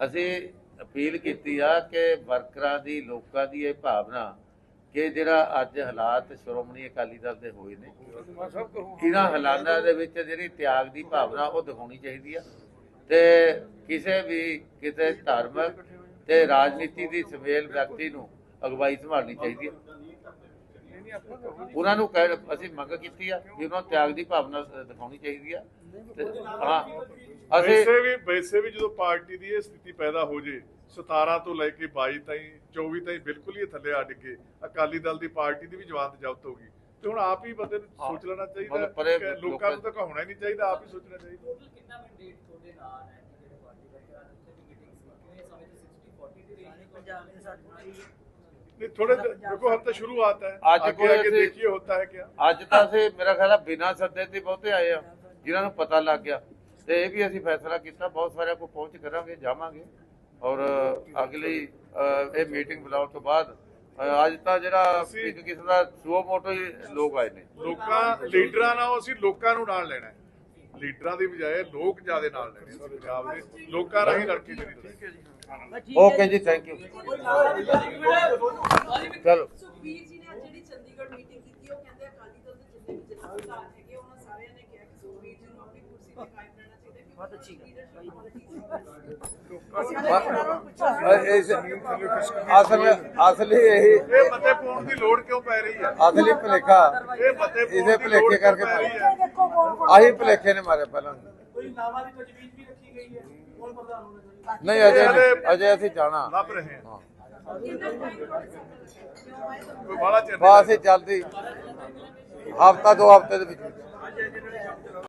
ਅਸੀਂ ਅਪੀਲ ਕੀਤੀ ਆ ਕਿ ਵਰਕਰਾਂ ਦੀ, ਲੋਕਾਂ ਦੀ ਇਹ ਭਾਵਨਾ ਕਿ ਜਿਹੜਾ ਅੱਜ ਹਾਲਾਤ ਸ਼੍ਰੋਮਣੀ ਅਕਾਲੀ ਦਲ ਦੇ ਹੋਏ ਨੇ, ਇਹਨਾਂ ਹਾਲਾਤਾਂ ਦੇ ਵਿੱਚ ਜਿਹੜੀ ਤਿਆਗ ਦੀ ਭਾਵਨਾ ਉਹ ਦਿਖਾਉਣੀ ਚਾਹੀਦੀ ਆ। ਤੇ ਕਿਸੇ ਵੀ ਕਿਤੇ ਧਾਰਮਿਕ ਤੇ ਰਾਜਨੀਤੀ ਦੀ ਸਮੇਲ ਵਿਅਕਤੀ ਨੂੰ ਅਗਵਾਈ ਸੰਭਾਲਣੀ ਚਾਹੀਦੀ ਹੈ ਉਹਨਾਂ ਨੂੰ ਕਹਿ ਅਸੀਂ ਮੰਗ ਕੀਤੀ ਆ ਕਿ ਉਹਨਾਂ ਨੂੰ ਤਿਆਗ ਦੀ ਭਾਵਨਾ ਦਿਖਾਉਣੀ ਚਾਹੀਦੀ ਆ। ਤੇ ਹਾਂ ਅਸੀਂ ਵੈਸੇ ਵੀ ਵੈਸੇ ਵੀ ਜਦੋਂ ਪਾਰਟੀ ਦੀ ਇਹ ਸਥਿਤੀ ਪੈਦਾ ਹੋ ਜੇ 17 ਤੋਂ ਲੈ ਕੇ 22 ਤਾਈਂ 24 ਤਾਈਂ ਬਿਲਕੁਲ ਹੀ ਥੱਲੇ ਆ ਡਿੱਗੇ। ਅਕਾਲੀ ਦਲ ਦੀ ਪਾਰਟੀ ਦੀ ਵੀ ਜਵਾਬ ਜ਼ਬਤ ਹੋ ਗਈ। ਤੇ ਹੁਣ ਆਪ ਹੀ ਬੰਦੇ ਨੂੰ। ਸੋਚ ਲੈਣਾ ਚਾਹੀਦਾ ਲੋਕਾਂ ਨੂੰ ਤਾਂ ਕਹਾਉਣਾ ਹੀ ਨਹੀਂ ਚਾਹੀਦਾ ਆਪ ਹੀ ਸੋਚਣਾ ਚਾਹੀਦਾ। ਟੋਟਲ ਕਿੰਨਾ ਮੈਂਡੇਟ ਤੁਹਾਡੇ ਨਾਲ ਹੈ? ਜਿਹੜੇ ਪਾਰਟੀ ਦੇ ਉੱਤੇ ਮੀਟਿੰਗ ਸੀ ਕਿਵੇਂ ਸਮੇਂ ਤੇ 60 40 ਦੀ ਰੇਂਜ ਪੰਜਾਬ ਦੇ ਸਾਡੇ ਨਾਲ ਹੀ नहीं थोड़े देखो हम तो शुरुआत है आज आगे कोई आगे ऐसे- देखिए होता है क्या ਅੱਜ ਤਾਂ ਅਸੀਂ ਮੇਰਾ ਖਿਆਲ ਆ ਬਿਨਾਂ ਸੱਦੇ ਤੇ ਬਹੁਤੇ ਆਏ ਆ ਜਿਨ੍ਹਾਂ ਨੂੰ ਪਤਾ ਲੱਗ ਗਿਆ ਤੇ ਇਹ ਵੀ ਅਸੀਂ ਫੈਸਲਾ ਕੀਤਾ ਬਹੁਤ ਸਾਰਿਆਂ ਕੋਲ ਪਹੁੰਚ ਕਰਾਂਗੇ ਜਾਵਾਂਗੇ ਔਰ ਅਗਲੀ ਅ, ਇਹ ਮੀਟਿੰਗ ਬੁਲਾਉਣ ਤੋਂ ਬਾਅਦ ਅ, ਅੱਜ ਤਾਂ ਜਿਹੜਾ ਅਸੀਂ- ਇੱਕ ਕਿਸਮ ਦਾ ਸੂਓ ਮੋਟੋ ਹੀ ਲੋਕ ਆਏ ਨੇ ਲੋਕਾਂ ਲੀਡਰਾਂ ਨਾਲ ਅਸੀਂ ਲੋਕਾਂ ਨੂੰ ਨਾਲ ਲੈਣਾ ਹੈ ਲੀਡਰਾਂ ਦੀ ਬਜਾਏ ਲੋਕ ਜਿਆਦੇ ਨਾਲ ਲੈਣੇ ਅਸੀਂ ਪੰਜਾਬ ਦੇ ਲੋਕਾਂ ਰਾਹੀਂ ਲੜ ਕੇ ਨਹੀਂ ਠੀਕ ਹੈ ਜੀ ਓਕੇ ਜੀ ਥੈਂਕ ਯੂ ਚਲੋ। ਸੁਖਬੀਰ ਜੀ ਨੇ ਅੱਜ ਜਿਹੜੀ ਚੰਡੀਗੜ੍ਹ ਮੀਟਿੰਗ ਕੀਤੀ ਉਹ ਕਹਿੰਦੇ ਅਕਾਲੀ ਦਲ ਦੇ ਜਿੰਨੇ ਵੀ ਜਥੇਦਾਰ ਹੈਗੇ ਉਹਨਾਂ ਸਾਰਿਆਂ ਨੇ ਕਿਹਾ ਕਿ ਸੁਖਬੀਰ ਜੀ ਨੂੰ ਆਪਣੀ ਕੁਰਸੀ ਤੇ ਕਾਇਮ ਰਹਿਣਾ ਚਾਹੀਦਾ ਕਿਉਂਕਿ ਬਹੁਤ ਅੱਛੀ ਗੱਲ ਅਸਲ ਅਸਲੀ ਇਹੀ ਇਹ ਮਤੇ ਪਾਉਣ ਦੀ ਲੋੜ ਕਿਉਂ ਪੈ ਰਹੀ ਹੈ? ਅਸਲੀ ਭਲੇਖਾ। ਇਹ ਮਤੇ ਪਾਉਣ ਇਹਦੇ ਦੀ ਭੁਲੇਖੇ ਲੋੜ ਕਿਉਂ ਕਰਕੇ ਪੈ ਰਹੀ ਪਏ। ਹੈ ਦੇਖੋ ਕੌਣ ਕੌਣ ਆਹੀ ਭਲੇਖੇ ਨੇ ਮਾਰੇ ਪਹਿਲਾਂ। ਕੋਈ ਨਾਮਾਂ ਦੀ ਤਜਵੀਜ਼ ਵੀ ਰੱਖੀ ਗਈ ਹੈ। ਕੌਣ ਪ੍ਰਧਾਨ ਹੋਣਾ ਚਾਹੀਦਾ? ਨਹੀਂ ਅਜੇ ਅਜੇ ਅਸੀਂ ਜਾਣਾ। ਲੱਭ ਰਹੇ ਹਾਂ। ਬਸ ਜਲਦੀ ਹਫਤਾ ਦੋ ਹਫ਼ਤੇ ਦੇ ਵਿੱਚ।